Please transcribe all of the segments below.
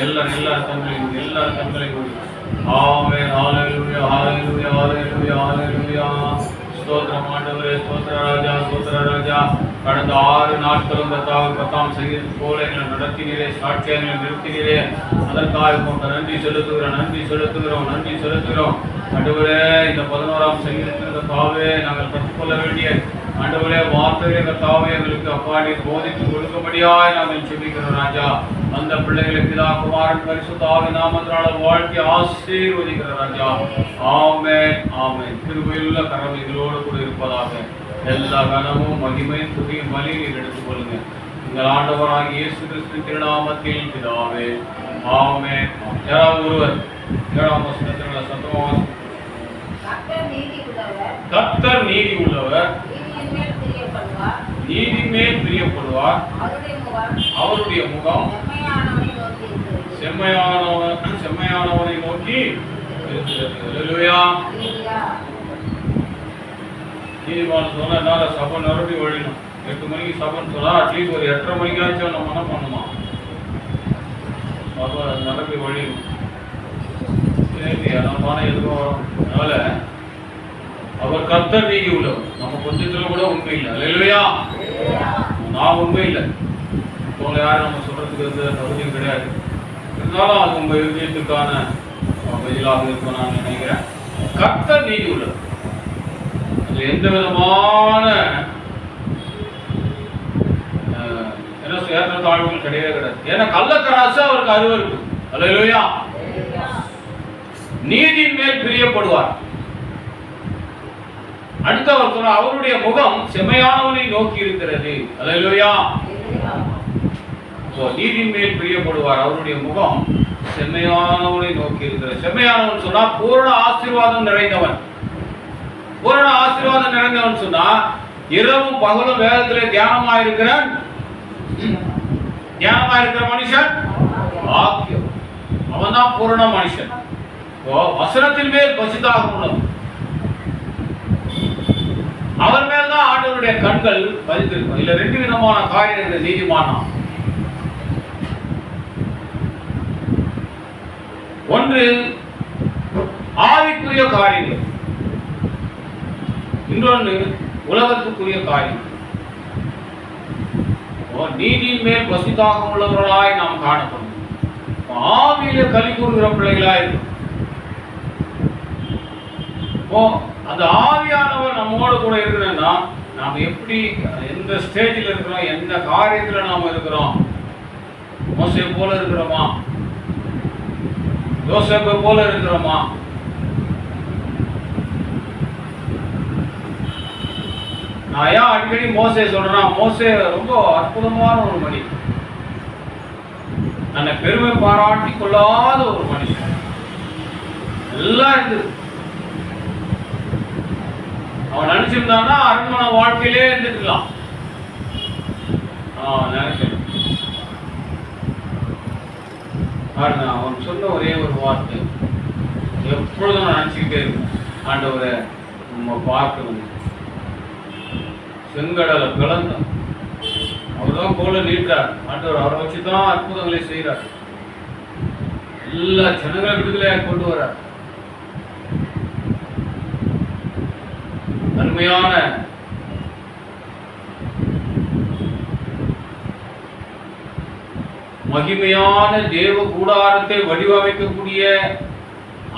எல்லா தன்மை எல்லா கண்களையும் எல்லாரும் கண்களையும் மூடி. ஹalleluya ஹalleluya ஹalleluya ஹalleluya. ஸ்தோத்திரம் ஆண்டவரே ஸ்தோத்திர ராஜா ஸ்தோத்திர ராஜா. கடந்த ஆறு நாட்களும் கத்தாவை பத்தாம் செய்கிறது போல எங்களை நடத்தினீரே சாட்சியங்களை நிறுத்தினீரே. அதற்காக உமக்கு நன்றி செலுத்துகிறோம் நன்றி செலுத்துகிறோம் நன்றி செலுத்துகிறோம். அடுவரே இந்த பதினோராம் செய்திருக்கிற காவே நாங்கள் கற்றுக்கொள்ள வேண்டிய ஆண்டவரே வார்த்தையை கத்தாவே எங்களுக்கு அப்பாடி போதித்து கொடுக்கும்படியாய் நாங்கள் செபிக்கிறோம் ராஜா. அந்த பிள்ளைகளை பிதா குமாரன் பரிசுத்தாவி நாமத்தினால வாழ்க்கை ஆசீர்வதிக்கிற ராஜா. ஆமென் கிருபையுள்ள கரம் எங்களோடு கூட இருப்பதாக. எல்லா கனமும் மகிமையும் துதியும் பலியில் எடுத்துக் கொள்ளுங்க. எங்கள் ஆண்டவராகிய இயேசு கிறிஸ்து திருநாமத்தில் பிதாவே. ஆமென் யாராவது ஒருவர்? ஏழாம் வசனத்தில் சத்தமாக கர்த்தர் நீதி உள்ளவர் கர்த்தர் நீதி உள்ளவர் நீதியின் மேல் பிரியப்படுவார் நீதி மேல் பிரியப்படுவார் அவருடைய முகம் அவருடைய முகம் நோக்கி இருக்கிறது. செம்மையானவன் செம்மையானவனை நோக்கி நீதிமான் சொன்னா நிரம்பி எட்டு மணிக்கு சபன் சொன்னா அட்லீஸ்ட் ஒரு எட்டரை மணிக்காச்சும் நம்ம என்ன பண்ணுமா சபை நிரம்பி வழியும் சரி நம்ம தானே எதுவும் வரும் அதனால அவர் கர்த்தர் நீதி உள்ளவர். நம்ம கொஞ்சத்துல கூட உண்மை இல்லை. இல்லையா நான் உண்மை இல்லை. உங்களை யாரும் நம்ம சொல்றதுக்கு எந்த தகுதியும் கிடையாது. இருந்தாலும் அது உங்க இருதயத்துக்கான பதிலாக இருக்கும் நான் நினைக்கிறேன். கர்த்தர் நீதி உள்ளது அது எந்த விதமான என்ன ஏற்ற தாழ்வுகள் கிடையவே கிடையாது. ஏன்னா கள்ளத்தராசு அவருக்கு அருவருக்கு அல்லையா அல்லேலூயா. நீதியின் மேல் பிரியப்படுவார். அடுத்தவர் சொல்ற அவருடைய முகம் செமையானவனை நோக்கி இருக்கிறது. அல்லையா அல்லேலூயா. நீதியின் மேல் பிரியப்படுவார். அவருடைய முகம் செம்மையானவனை நோக்கி இருக்கிறது. செம்மையானவன் சொன்னா பூரண ஆசீர்வாதம் நிறைந்தவன். பூரண ஆசீர்வாதம் நிறைந்தவன் சொன்னா இரவும் பகலும் வேதத்திலே தியானமா இருக்கிறான் தியானமா இருக்கிற மனுஷன் வாக்கியம் அவன் தான் பூரண மனுஷன். ஓ வசனத்தின் மேல் பசிதாக உள்ளவன். அவர் மேல் தான் ஆண்டவருடைய கண்கள் பதித்திருக்கும் இல்ல ரெண்டு விதமான காரியங்கள் நீதிமானம் ஒன்று ஆவிக்குரிய காரியங்கள். இன்னொன்று உலகத்துக்குரிய காரியங்கள். ஓ, நீதியின் மேல் பசிதாக உள்ளவர்களாய் நாம் காணப்படும். ஆவியில கலி கூறுகிற பிள்ளைகளாய் இருக்கும் ஓ அந்த ஆவியானவர் நம்மோட கூட இருக்கிறேன்னா நாம் எப்படி எந்த ஸ்டேஜில் இருக்கிறோம் எந்த காரியத்தில் நாம் இருக்கிறோம்? மோசை போல இருக்கிறோமா? யோசேப்பை போல இருக்கிறோமா? நான் ஏன் அடிக்கடி மோசையை சொல்றேன் மோசே ரொம்ப அற்புதமான ஒரு மனிதன். தன்னை பெருமை பாராட்டி கொள்ளாத ஒரு மனுஷன் எல்லாம் இருக்குது அவன் நினைச்சிருந்தான்னா அரண்மனை வாழ்க்கையிலே இருந்துக்கலாம் நினைச்சேன். பாருங்க அவன் சொன்ன ஒரே ஒரு வார்த்தை. எப்பொழுதும் நான் நினச்சிக்கிட்டே இருக்கேன் ஆண்டவரை நம்ம பார்க்கணும் செங்கடலை பிளந்தோம் அவர் தான் கோலை நீட்டார் ஆண்டவர் அவரை வச்சு தான் அற்புதங்களை செய்கிறார். எல்லா ஜனங்களை விடுதலையாக கொண்டு வர்றார். அருமையான மகிமையான தேவ கூடாரத்தை வடிவமைக்கக்கூடிய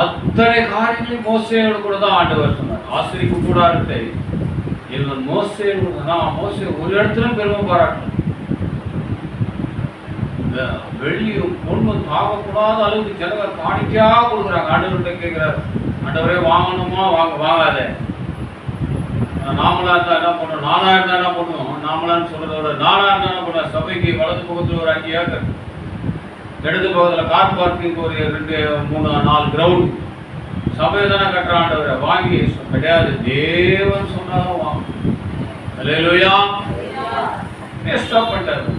அத்தனை காரியங்களையும் மோசையோடு கூட தான் ஆண்டவர் சொன்னார். ஆசிரிப்பு கூடாரத்தை இவன் மோசையோடு தான் மோசை ஒரு இடத்துல பெருமை பாராட்டணும். இந்த வெள்ளியும் பொண்ணும் தாகக்கூடாத அளவுக்கு ஜனங்க காணிக்கையாக கொடுக்குறாங்க. ஆண்டவர்கிட்ட கேட்கிறார் ஆண்டவரே வாங்கணுமா? வாங்க வாங்காத. நாமளா இருந்தா என்ன பண்ணுவோம் நானா இருந்தா என்ன பண்ணுவோம் நாமளான்னு சொல்றத விட நானா இருந்தா என்ன பண்ணுவோம் சபைக்கு வலது பக்கத்துல ஒரு அஞ்சு ஏக்கர். இடது பக்கத்துல கார் பார்க்கிங் ஒரு ரெண்டு மூணு நாலு கிரவுண்ட் சபை தானே கட்டுறாண்டவரை வாங்கி கிடையாது. தேவன் சொன்னாலும் வாங்க. அல்லேலூயா ஸ்டாப் பண்ணிட்டாரு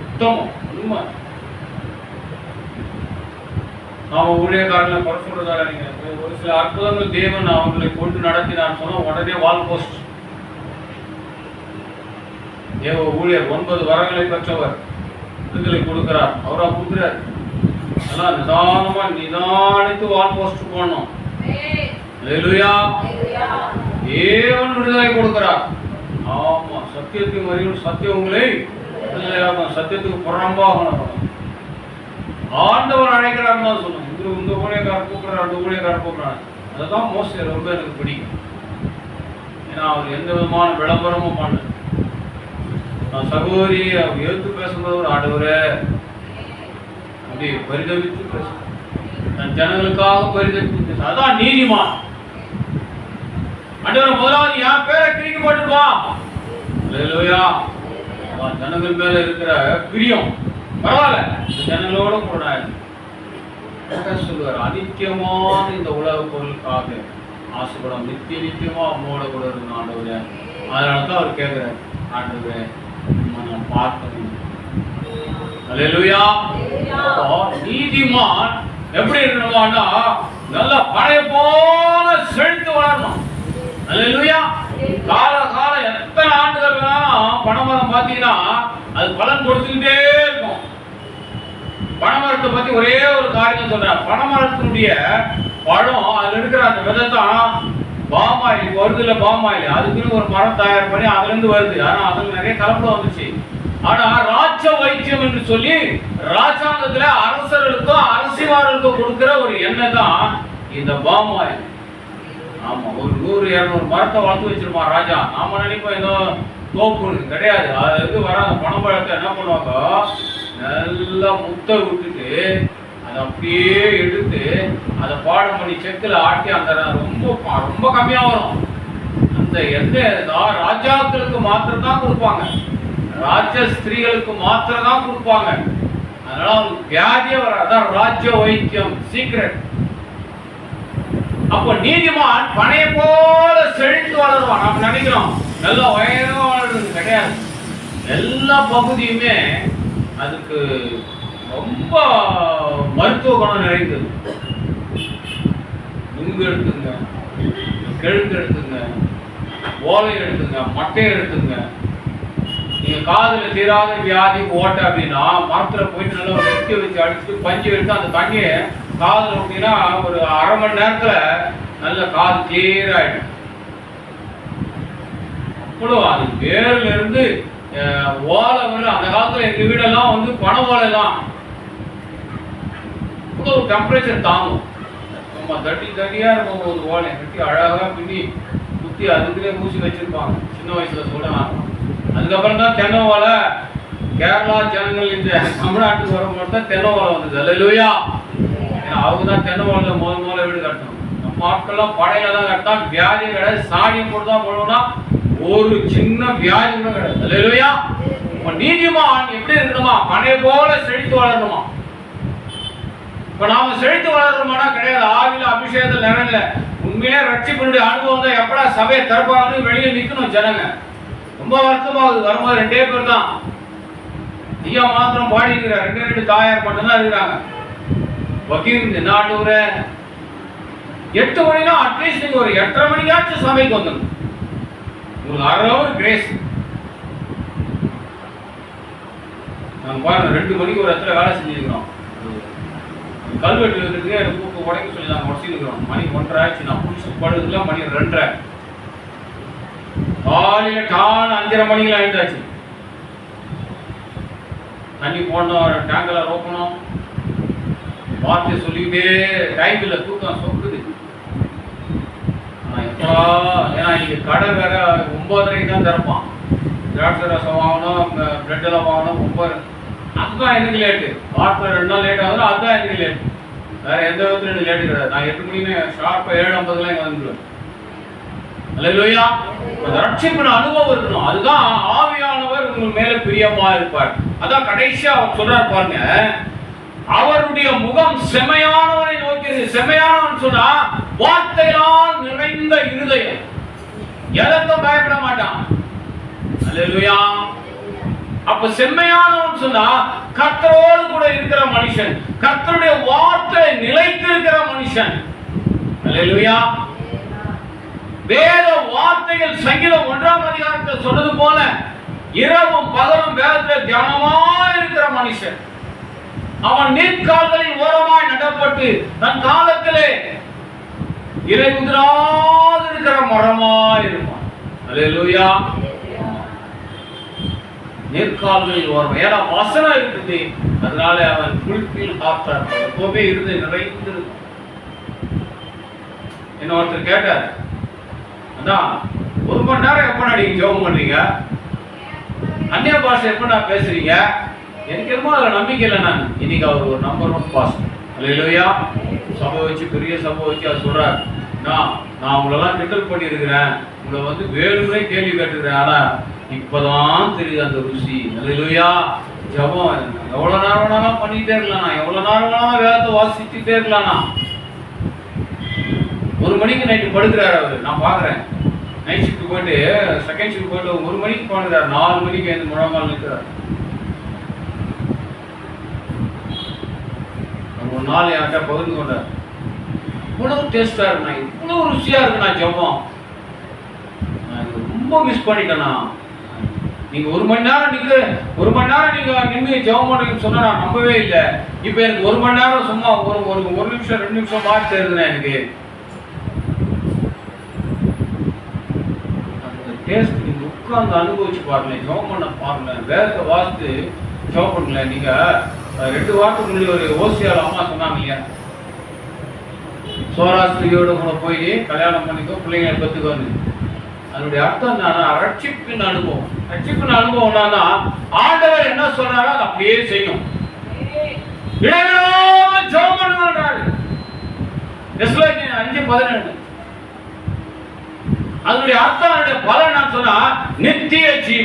உத்தமம் உண்மை. நாம ஊழியக்காரங்களை குறை சொல்றதால நீங்க ஒரு சில அற்புதங்கள் தேவன் அவங்களை கொண்டு நடத்தினான்னு சொன்னா உடனே வால் போஸ்ட். தேவ ஊழியர் ஒன்பது வரங்களை பெற்றவர் விடுதலை கொடுக்கிறார். அவரா கொடுக்குறார் அதெல்லாம் நிதானமா நிதானித்து வால் போஸ்ட் போடணும். தேவன் விடுதலை கொடுக்கிறார். ஆமா சத்தியத்தின் வரையும் சத்தியம் உங்களை சத்தியத்துக்கு புறம்பாக ஆண்டவர் அழைக்கிறார் தான் சொல்லணும் இந்த இந்த ஊழியக்காரர் கூப்பிடுறாரு அந்த ஊழியக்காரர் கூப்பிடுறாரு. அதுதான் மோஸ்ட்லி ரொம்ப எனக்கு பிடிக்கும். ஏன்னா அவர் எந்த விதமான விளம்பரமும் பண்ணல. நான் சகோதரி அவர் எழுத்து பேசும்போது ஒரு ஆண்டவரே அப்படி பரிதவித்து பேச. நான் ஜனங்களுக்காக பரிதவித்து பேச. அதான் நீதிமான். ஆண்டவர் முதலாவது என் பேரை கிழிக்க போட்டுருவா ஜனங்கள் மேல இருக்கிற பிரியம். பரவாயில்ல. இந்த ஜனங்களோட கூட சொல்லுவார்? இந்த உலக பொருளுக்காக ஆசைப்படும். நித்திய நித்தியமா அம்மோட கூட இருக்கணும் ஆண்டவர். அதனால தான் அவர் கேட்கிறார் ஆண்டவர் நான் பார்க்கணும் நீதிமான் எப்படி இருக்கணுமான்னா நல்ல பழைய போல செழித்து வளரணும். அல்லா கால காலம் எத்தனை ஆண்டுகள் வேணாலும் பணம் பார்த்தீங்கன்னா அது பலன் கொடுத்துக்கிட்டே பத்தி ஒரே ஒரு காரியம் சொல்றேன் பனைமரத்தினுடைய பழம் அதுல இருக்கிற அந்த விதை தான் பாமாயில் வருது இல்ல பாமாயில். அதுக்குன்னு ஒரு மரம் தயார் பண்ணி அதுல இருந்து வருது. ஆனா அதுல நிறைய கலப்படம் வந்துச்சு. ஆனா ராஜ வைத்தியம் என்று சொல்லி ராஜாங்கத்துல அரசர்களுக்கும் அரசிமார்களுக்கும் கொடுக்கிற ஒரு எண்ணெய் தான் இந்த பாமாயில். ஆமா ஒரு நூறு இருநூறு மரத்தை வளர்த்து வச்சிருப்பான் ராஜா. நாம நினைப்போம் ஏதோ தோப்பு கிடையாது. அது இருந்து வர அந்த பணப்பழத்தை என்ன பண்ணுவாங்க? நல்லா முட்டை விட்டுட்டு அதை அப்படியே எடுத்து அதை பாடம் பண்ணி செக்கில் ஆட்டி அந்த ரொம்ப ரொம்ப கம்மியா வரும். அந்த எந்த ராஜாக்களுக்கு மாத்திரம் தான் கொடுப்பாங்க. ராஜ ஸ்திரீகளுக்கு மாத்திரம் தான் கொடுப்பாங்க. அதனால அவங்களுக்கு வியாதியே வர அதான் ராஜ்ய வைத்தியம் சீக்ரெட் அப்போ நீதிமான் பனைய போல செழித்து வளருவான். நம்ம நினைக்கிறோம். நல்லா உயரமா வளர்றது கிடையாது. எல்லா பகுதியுமே அதுக்கு ரொம்ப மருத்துவ குணம் நிறைந்தது. நுங்கு எடுத்துங்க கெழுக்கு எடுத்துங்க ஓலை எடுத்துங்க மட்டையை எடுத்துங்க. நீங்க காதுல தீராத வியாதி ஓட்டை அப்படின்னா மரத்துல போயிட்டு நல்லா ஒரு நெத்தி வச்சு அடிச்சுட்டு பஞ்சு எடுத்து அந்த தண்ணியை காதில் அப்படின்னா ஒரு அரை மணி நேரத்துல நல்ல காது கிளியர் ஆயிடும். அவ்வளோ அது வேர்ல இருந்து ஓலை வந்து அந்த காலத்துல எங்க வீடெல்லாம் வந்து பனை ஓலை தான் ஒரு டெம்பரேச்சர் தாங்கும். நம்ம தட்டி தட்டியா இருக்கும் ஒரு ஓலை. கட்டி அழகா பின்னி குத்தி அதுக்குள்ளே மூச்சு வச்சிருப்பாங்க. சின்ன வயசுல சொல்றேன் அதுக்கப்புறம் தான் தென்னை ஓலை. கேரளா ஜனங்கள் இந்த தமிழ்நாட்டுக்கு வரும்போது தான் தென்னை ஓலை வந்தது. அல்லையா ஏன்னா அவங்க தான் தென்னை ஓலையில முதல் முதல்ல வீடு கட்டணும். நம்ம ஆட்கள்லாம் படையில தான் கட்டினா வியாதி கிடையாது. சாணியம் போட்டு தான் போடணும்னா ஒரு சின்ன வியாதி கூட கிடையாது. அல்லையா நீதிமான் எப்படி இருக்கணுமா? மனை போல செழித்து வளரணுமா? இப்ப நாம செழித்து வளரணுமானா கிடையாது. ஆவில அபிஷேகத்தில் நிறங்கல உண்மையிலே ரட்சிப்பினுடைய அனுபவம் தான் எப்படா சபையை திறப்பாங்கன்னு வெளியே நிற்கணும் ஜனங்க. ரொம்ப வருத்தமாகுது வரும்போது ரெண்டே பேர் தான். ஐயா மாத்திரம் பாடிக்கிறார் ரெண்டு ரெண்டு தாயார் மட்டும்தான் இருக்கிறாங்க. வக்கீல் நாட்டு எட்டு மணினா அட்லீஸ்ட் நீங்க ஒரு எட்டரை மணிக்காச்சும் சபைக்கு வந்துடும் உங்களுக்கு அரை கிரேஸ் நாங்க பாருங்க ரெண்டு மணிக்கு ஒரு இடத்துல வேலை செஞ்சுருக்கிறோம். கல்வெட்டு இருக்கிறதுக்கே எனக்கு கூப்பிட்டு உடைக்க சொல்லி நாங்கள் உடச்சிருக்கிறோம். மணி ஒன்றரை ஆச்சு நான் புதுசு படுறதுல மணி ரெண்டரை. காலையில் டான் அஞ்சரை மணிக்கெல்லாம் ஆயிட்டாச்சு. தண்ணி போடணும் டேங்கில் ரோக்கணும் வார்த்தை சொல்லிக்கிட்டே டைம் இல்லை தூக்கம் சொக்குது. ஏன்னா இன்னைக்கு கடை வேற ஒன்பதரைக்கு தான் திறப்பான். திராட்சை ரசம் வாங்கணும் பிரெட் எல்லாம் வாங்கணும் ஒன்பது அதுதான் எனக்கு லேட்டு வாரத்தில் ரெண்டு நாள் லேட் ஆகுது அதுதான் எனக்கு லேட் வேற எந்த விதத்துல எனக்கு லேட்டு கிடையாது. நான் எட்டு மணிக்கு ஷார்ப்பாக ஏழு ஐம்பதுலாம் இங்கே வந்துடுவேன் அல்லேலூயா ரட்சிப்பின் அனுபவம் இருக்கணும். அதுதான் ஆவியானவர் உங்கள் மேல பிரியமா இருப்பார். அதான் கடைசியா அவர் சொல்றார் பாருங்க. அவருடைய முகம் செமையானவனை நோக்கி செமையானவன் சொன்னா வார்த்தையால் நிறைந்த இருதயம். எதற்கும் பயப்பட மாட்டான். அல்லேலூயா. அப்ப செம்மையானவன் சொன்னா கத்தரோடு கூட இருக்கிற மனுஷன் கத்தருடைய வார்த்தை நிலைத்து இருக்கிற மனுஷன். அல்லா வேத வார்த்தைகள் சங்கீதம் ஒன்றாம் அதிகாரத்தில் சொன்னது போல இரவும் பகலும் வேதத்தில் தியானமா இருக்கிற மனுஷன். அவன் நீர்க்கால்களில் ஓரமாய் நடப்பட்டு தன் காலத்திலே இறை உதிராது இருக்கிற மரமாய் இருப்பான். அல்லேலூயா. நேர்கால்களில் ஓரம். ஏன்னா வசனம் இருக்குது. அதனால அவன் குளிப்பில் ஆற்றார் எப்பவுமே இருந்து நிறைந்து என்ன ஒருத்தர் கேட்டார் அதான் ஒரு மணி நேரம் எப்ப நீங்க ஜெபம் பண்றீங்க? அந்நிய பாஷை எப்ப நான் பேசுறீங்க? எனக்கு என்னமோ அதில் நம்பிக்கை இல்லை நான். இன்னைக்கு அவர் ஒரு நம்பர் ஒன் பாஸ் இல்லையா சம்பவிச்சு வச்சு பெரிய சம்பவிச்சு வச்சு அவர் சொல்கிறார் நான் நான் உங்களெல்லாம் கிண்டல் பண்ணியிருக்கிறேன். உங்களை வந்து வேணும்னே கேள்வி கேட்டுக்கிறேன் ஆனா இப்பதான் தெரியுது அந்த ருசி. இல்லையா ஜபம் எவ்வளவு நேரம் வேணாலும் பண்ணிட்டே இருக்கலாம் எவ்வளவு நேரம் வேணாலும் வேதத்தை வாசிச்சுட்டே இருக்கலாம் ஒரு மணிக்கு நைட்டு படுக்கிறாரு அவர். நான் பாக்குறேன் நைட் ஷிஃப்ட் போயிட்டு செகண்ட் ஷிஃப்ட் போயிட்டு ஒரு மணிக்கு பண்ணுறாரு நாலு மணிக்கு எழுந்து முழங்கால் நிற்கிறார் ஒரு நாள் யார்கிட்ட பகிர்ந்து கொண்டார் இவ்வளவு டேஸ்டா இருக்குண்ணா இவ்வளவு ருசியா இருக்குண்ணா ஜெபம் நான் ரொம்ப மிஸ் பண்ணிட்டேண்ணா. நீங்க ஒரு மணி நேரம் நிக்க ஒரு மணி நேரம் நீங்க நின்று ஜெபம் பண்ணுறீங்கன்னு சொன்னா நான் நம்பவே இல்லை. இப்போ எனக்கு ஒரு மணி நேரம் சும்மா ஒரு ஒரு ஒரு நிமிஷம் ரெண்டு நிமிஷம் மாறி தருதுண்ணா எனக்கு. அந்த டேஸ்ட் நீங்க உட்கார்ந்து அனுபவிச்சு பாருங்க ஜெபம் பண்ண பாருங்க வேகத்தை வாசித்து ஜெபம் பண்ணல நீங்க. ரெண்டு வாரத்துக்கு முன்னாடி ஒரு ஓசியால் அம்மா சொன்னாங்க இல்லையா? சோராஸ்திரியோட கூட போய் கல்யாணம் பண்ணிக்கோ பிள்ளைங்க பெற்றுக்கோன்னு அதனுடைய அர்த்தம் என்னன்னா ரட்சிப்பின் அனுபவம். ரட்சிப்பின் அனுபவம் என்னன்னா ஆண்டவர் என்ன சொல்றாரோ அதை அப்படியே செய்யும். இடைவிடாம ஜெபம் பண்ணுங்கன்றாரு அஞ்சு பதினெட்டு. அதனுடைய அர்த்தம் பலன் சொன்னா நித்திய ஜீவன்.